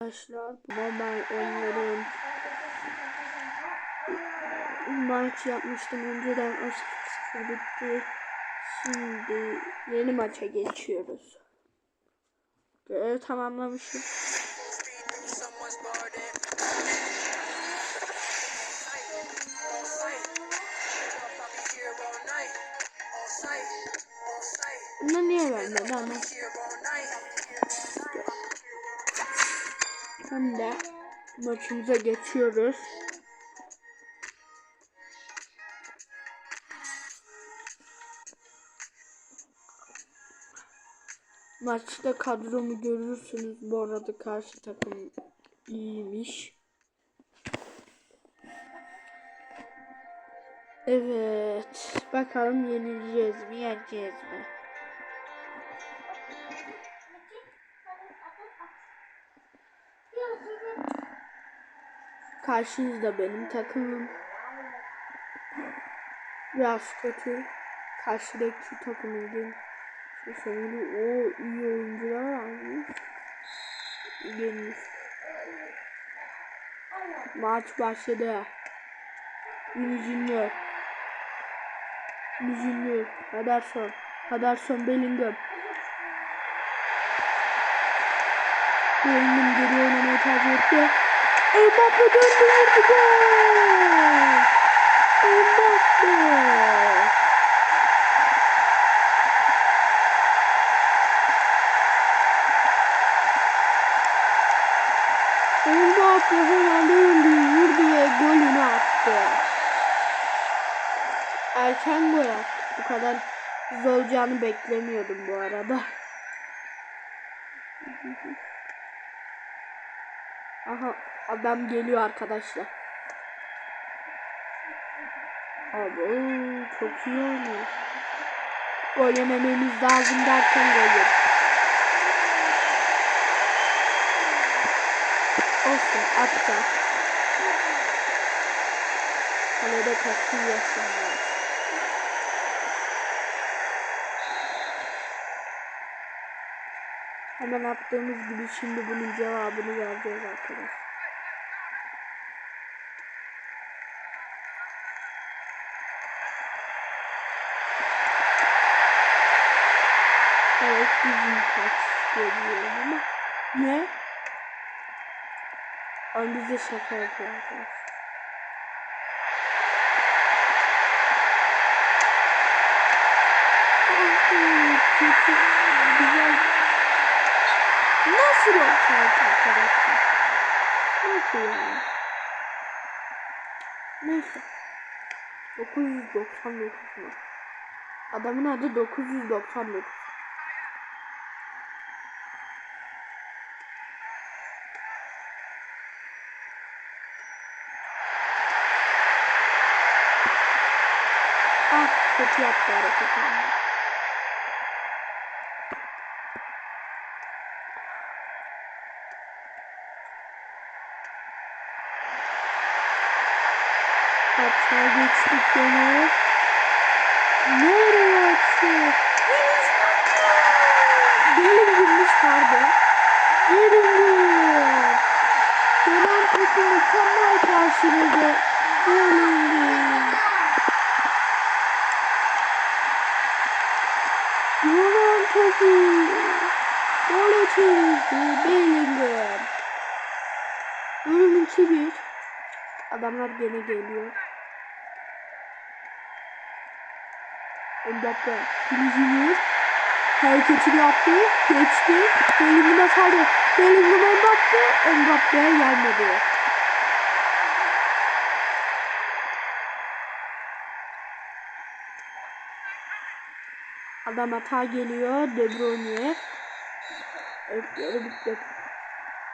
Arkadaşlar ama ben onların maç yapmıştım önceden o 0 bitti. Şimdi yeni maça geçiyoruz. Görev tamamlamışım. someone's burden. On site, Hem de maçımıza geçiyoruz. Maçta kadromu görürsünüz. Bu arada karşı takım iyiymiş. Evet. Bakalım yenileceğiz mi, yeneceğiz mi? Karşınızda benim takımım. Biraz kötü. Karşıdaki takımın değil. Şu sonunda o iyi oyuncular almış. Gelmiş. Maç başladı. Junior. Junior. Henderson. Henderson Bellingham. Bellingham geri oynamayı tercih etti. Mbappe döndü vurdu gol. Mbappe. Mbappe hemen döndü vurdu ve golünü attı. Erken gol attı. Bu kadar hızlı olacağını beklemiyordum bu arada. Aha adam geliyor arkadaşlar. Abi çok iyi oynuyor. Gol yemememiz lazım derken gol yedik. Olsun atacağız. Kalede kaçıyorsun ya. Hemen attığımız gibi şimdi bunun cevabını vereceğiz arkadaşlar. Evet bizim kaç geliyorum ama ne? Ama bize şaka yapıyor. Nasıl offside arkadaşlar? Nasıl yani? Neyse. 999 mu? Adamın adı 999. Ah kötü yaptı hareketi. Hatta geçtik gene. Nereye açtı? Benim girmiş pardon. Bellingham. Dönen topu mükemmel karşıladı. Bellingham. Gol çevirdi Bellingham. Bölüm 2-1. Adamlar gene geliyor. Mbappe Biliziniz hareketini yaptı. Geçti. Bellingham'a sardı. Bellingham Mbappe. Mbappe'ye gelmedi. Adam hata geliyor. De Bruyne. Evet, yarı bitti.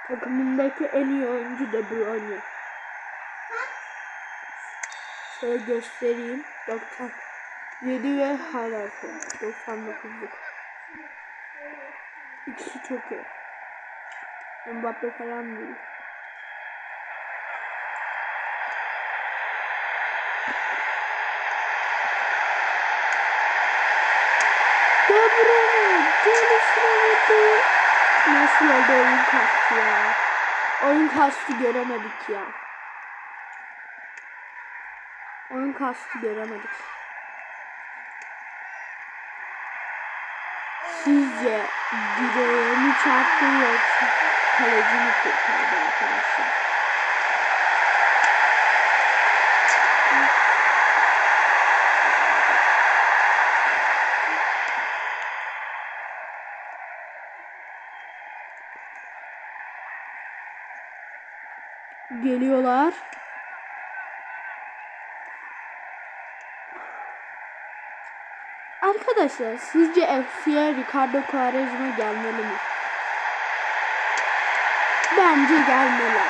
Takımındaki en iyi oyuncu De Bruyne. Şöyle göstereyim. 97 ve hala 99'luk. İkisi çok iyi. Mbappe falan değil. Bruyne gelişine vurdu. Nasıl oldu oyun kastı ya. Oyun kastı göremedik ya. Oyun kastı göremedik. Sizce direğe mi çarptı yoksa kaleci mi kurtardı arkadaşlar? Geliyorlar. Arkadaşlar sizce FC'ye Ricardo Quaresma gelmeli mi? Bence gelmeli.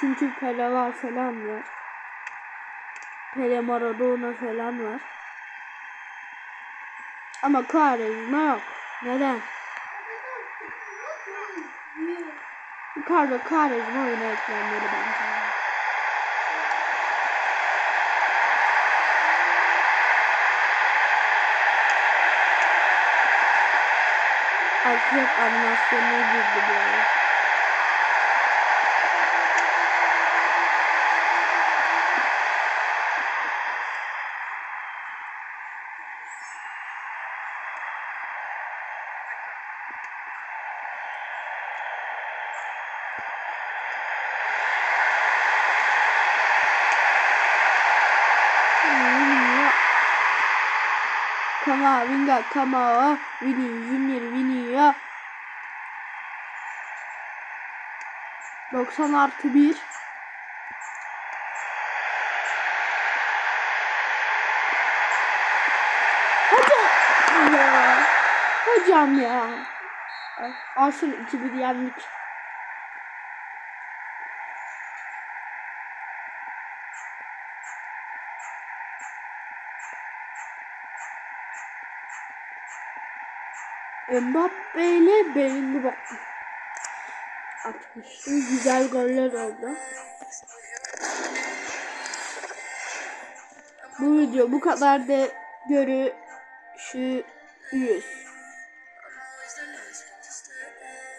Çünkü Pele var falan var. Pele Maradona falan var. Ama Quaresma yok. Neden? Ricardo Quaresma oyuna eklenmeli bence. Alfred animasyonuna girdi bu arada. Kama, Vinga, Kama, Vini, Junior, Vini ya. 90 artı 1. Hocam ya. Hocam ya. Asıl 2-1 yendik. Mbappe ile Bellingham atmıştı. Güzel goller oldu. Bu video bu kadar da görüşürüz.